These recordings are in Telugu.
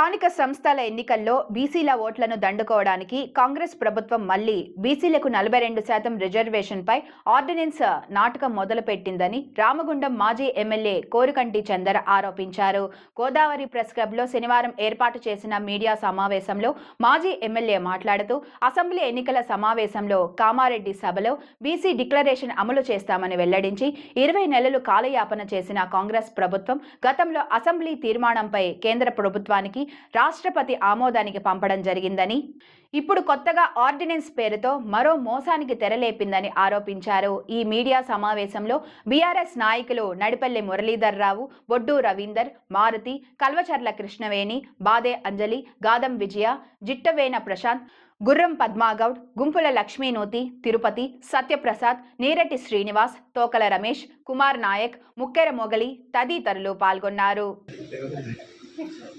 స్థానిక సంస్థల ఎన్నికల్లో బీసీల ఓట్లను దండుకోవడానికి కాంగ్రెస్ ప్రభుత్వం మళ్ళీ బీసీలకు నలభై రెండు శాతం రిజర్వేషన్పై ఆర్డినెన్స్ నాటకం మొదలుపెట్టిందని రామగుండం మాజీ ఎమ్మెల్యే కోరుకంటి చందర్ ఆరోపించారు. గోదావరి ప్రెస్ క్లబ్లో శనివారం ఏర్పాటు చేసిన మీడియా సమావేశంలో మాజీ ఎమ్మెల్యే మాట్లాడుతూ అసెంబ్లీ ఎన్నికల సమావేశంలో కామారెడ్డి సభలో బీసీ డిక్లరేషన్ అమలు చేస్తామని వెల్లడించి ఇరవై నెలలు కాలయాపన చేసిన కాంగ్రెస్ ప్రభుత్వం గతంలో అసెంబ్లీ తీర్మానంపై కేంద్ర ప్రభుత్వానికి రాష్ట్రపతి ఆమోదానికి పంపడం జరిగిందని ఇప్పుడు కొత్తగా ఆర్డినెన్స్ పేరుతో మరో మోసానికి తెరలేపిందని ఆరోపించారు. ఈ మీడియా సమావేశంలో బీఆర్ఎస్ నాయకులు నడిపల్లి మురళీధర్ రావు బొడ్డు రవీందర్ మారుతి కల్వచర్ల కృష్ణవేణి బాదే అంజలి గాదం విజయ జిట్టవేన ప్రశాంత్ గుర్రం పద్మాగౌడ్ గుంపుల లక్ష్మీనూతి తిరుపతి సత్యప్రసాద్ నీరటి శ్రీనివాస్ తోకల రమేష్ కుమార్ నాయక్ ముక్కెర మొగలి తదితరులు పాల్గొన్నారు.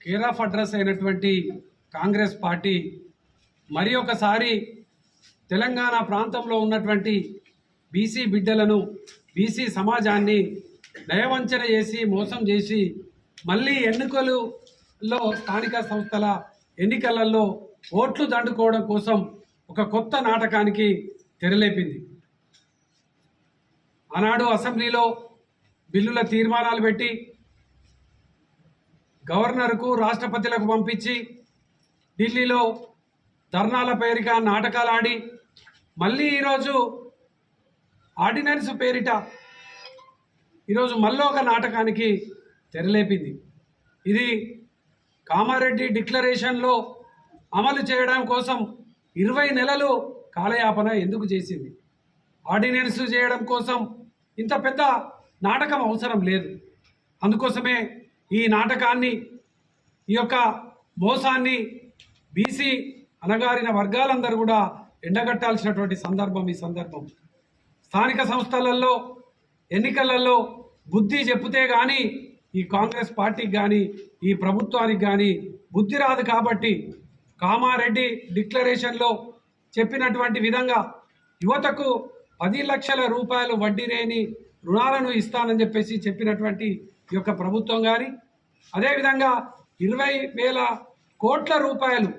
కేర్ ఆఫ్ అడ్రస్ అయినటువంటి కాంగ్రెస్ పార్టీ మరి ఒకసారి తెలంగాణ ప్రాంతంలో ఉన్నటువంటి బీసీ బిడ్డలను బీసీ సమాజాన్ని నయవంచన చేసి మోసం చేసి మళ్ళీ ఎన్నికలలో స్థానిక సంస్థల ఎన్నికలలో ఓట్లు దండుకోవడం కోసం ఒక కొత్త నాటకానికి తెరలేపింది. ఆనాడు అసెంబ్లీలో బిల్లుల తీర్మానాలు పెట్టి గవర్నర్కు రాష్ట్రపతులకు పంపించి ఢిల్లీలో ధర్నాల పేరిట నాటకాలు ఆడి మళ్ళీ ఈరోజు ఆర్డినెన్స్ పేరిట ఈరోజు మళ్ళీ ఒక నాటకానికి తెరలేపింది. ఇది కామారెడ్డి డిక్లరేషన్లో అమలు చేయడం కోసం ఇరవై నెలలు కాలయాపన ఎందుకు చేసింది? ఆర్డినెన్స్ చేయడం కోసం ఇంత పెద్ద నాటకం అవసరం లేదు. అందుకోసమే ఈ నాటకాన్ని ఈ యొక్క మోసాన్ని బీసీ అనగారిన వర్గాలందరూ కూడా ఎండగట్టాల్సినటువంటి సందర్భం ఈ సందర్భం. స్థానిక సంస్థలలో ఎన్నికలలో బుద్ధి చెప్తే కానీ ఈ కాంగ్రెస్ పార్టీకి కానీ ఈ ప్రభుత్వానికి కానీ బుద్ధి రాదు కాబట్టి కామారెడ్డి డిక్లరేషన్లో చెప్పినటువంటి విధంగా యువతకు పది లక్షల రూపాయలు వడ్డీ లేని రుణాలను ఇస్తానని చెప్పేసి చెప్పినటువంటి ఈ యొక్క ప్రభుత్వం కానీ అదేవిధంగా ఇరవై వేల కోట్ల రూపాయలు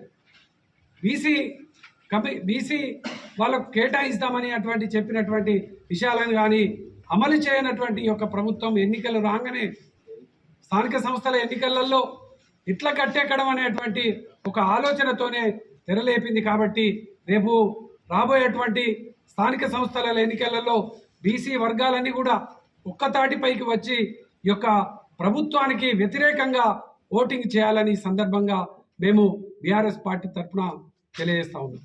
బీసీ కమి బీసీ వాళ్ళకు కేటాయిస్తామని అటువంటి చెప్పినటువంటి విషయాలను కానీ అమలు చేయనటువంటి యొక్క ప్రభుత్వం ఎన్నికలు రాగానే స్థానిక సంస్థల ఎన్నికలలో ఇట్లా కట్టెక్కడం అనేటువంటి ఒక ఆలోచనతోనే తెరలేపింది కాబట్టి రేపు రాబోయేటువంటి స్థానిక సంస్థల ఎన్నికలలో బీసీ వర్గాలన్నీ కూడా ఒక్కతాటిపైకి వచ్చి యొక్క ప్రభుత్వానికి వ్యతిరేకంగా ఓటింగ్ చేయాలని సందర్భంగా మేము బీఆర్ఎస్ పార్టీ తరఫున తెలియజేస్తా ఉన్నాం.